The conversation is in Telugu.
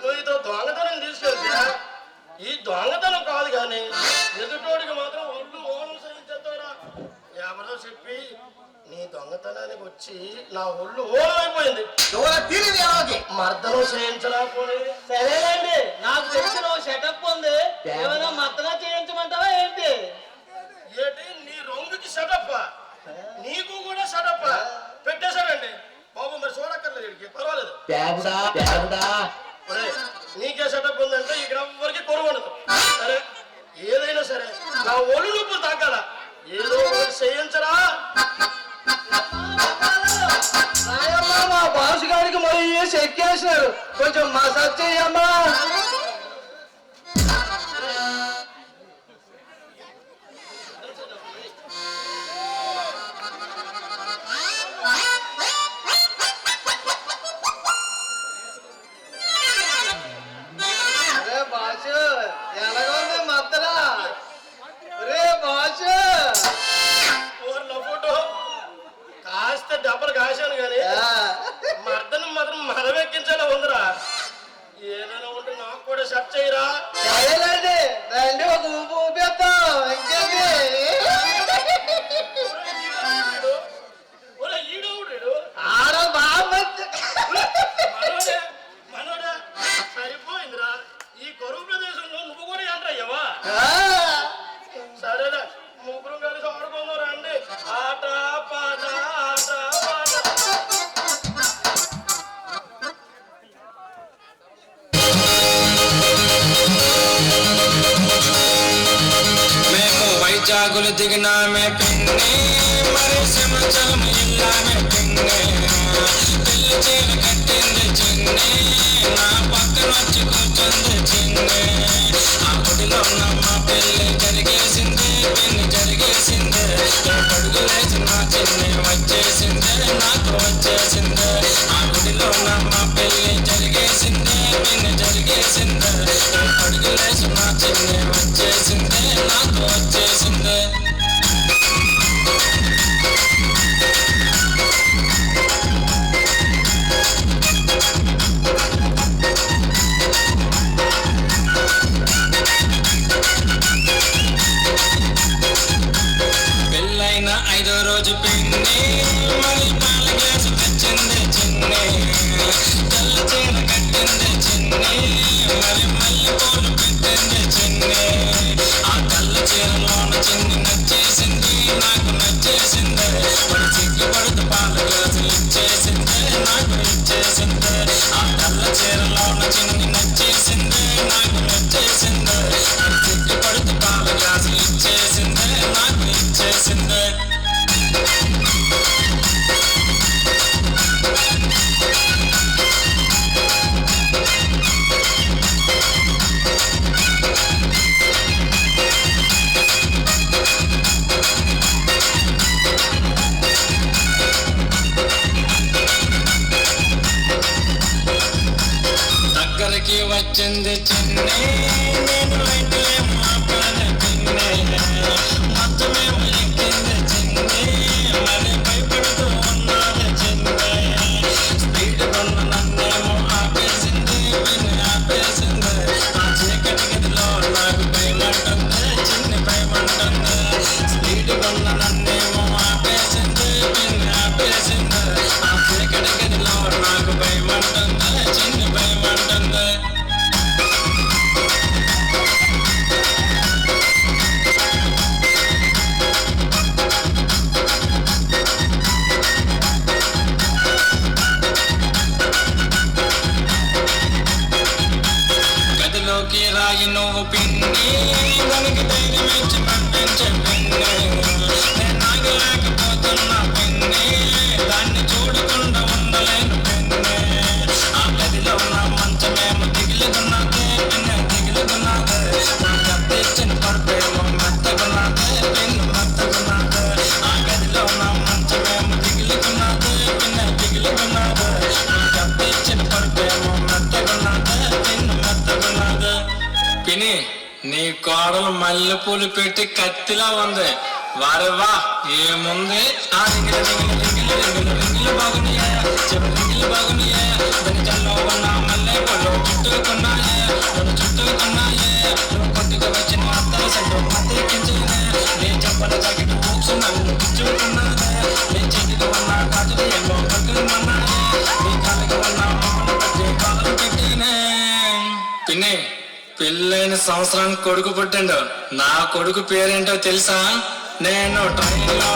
నువ్వు ఇదో దొంగతనం తీసుకెళ్తే ఈ దొంగతనం కాదు కానీ ఎదుటోడికి మాత్రం ఒళ్ళు ఓనం సహించేస్తారా ఎవరో చెప్పి నీ దొంగతనానికి వచ్చి నా ఒళ్ళు ఓనం అయిపోయింది మర్దనం చేయించలేకపోయి సరేనండి నాకు తెలిసిన సెటప్ ఉంది. ఏమైనా మత్తగా చేయించమంటావా ఏంటి? ఏంటి? నీ రొంగుకి సెటప్ నీకు కూడా సెటప్ పెట్టేశాడండి. బాబు మరి చూడక్కర్లేదు పర్వాలేదు. సరే. నా ఒళ్ళు నొప్పులు తగ్గాల ఏదో చేయించరా? మా బాసు గారికి మరి చెక్కేసినారు. కొంచెం మసాజ్ చెయ్యమ్మా. కూడా సెర్చ్ చేయరా? వైజాగులు దిగినామే పిన్ని మరి ఇల్లామే పిన్ని పెళ్ళి చీర కట్టింది చిన్ని. నా పక్కన వచ్చి కూర్చుంది చిన్ని. ఆ గుడిలో నమ్మ పెళ్ళి జరిగేసింది పిన్ని జరిగేసింది. పడుగులేసి నా చిన్ని వచ్చేసింది. నాకు ఐదో రోజు పిండి మరి పాల గ్లాసు తెచ్చింది చిన్ని. తెల్ల చీర కట్టింది చిన్ని. మరి మల్లె ఆ తెల్ల చీరలోన வந்து சென்னை రాయి నువ్వు పిండి దానికి ధైర్యం ఇచ్చి పంపించే మెత్తకున్నదే నీ కోడలు మల్లెపూలు పెట్టి కత్తిలా ఉంది. వారే వా ఏముంది? ఆ కొట్టుకు వచ్చిన రింగిలి సంతో రింగిలి బాగున్నాయే. చెవి రింగిలి బాగున్నాయే. పెళ్ళైన సంవత్సరానికి కొడుకు పుట్టిండు. నా కొడుకు పేరేంటో తెలుసా? నేను ట్రైన్లో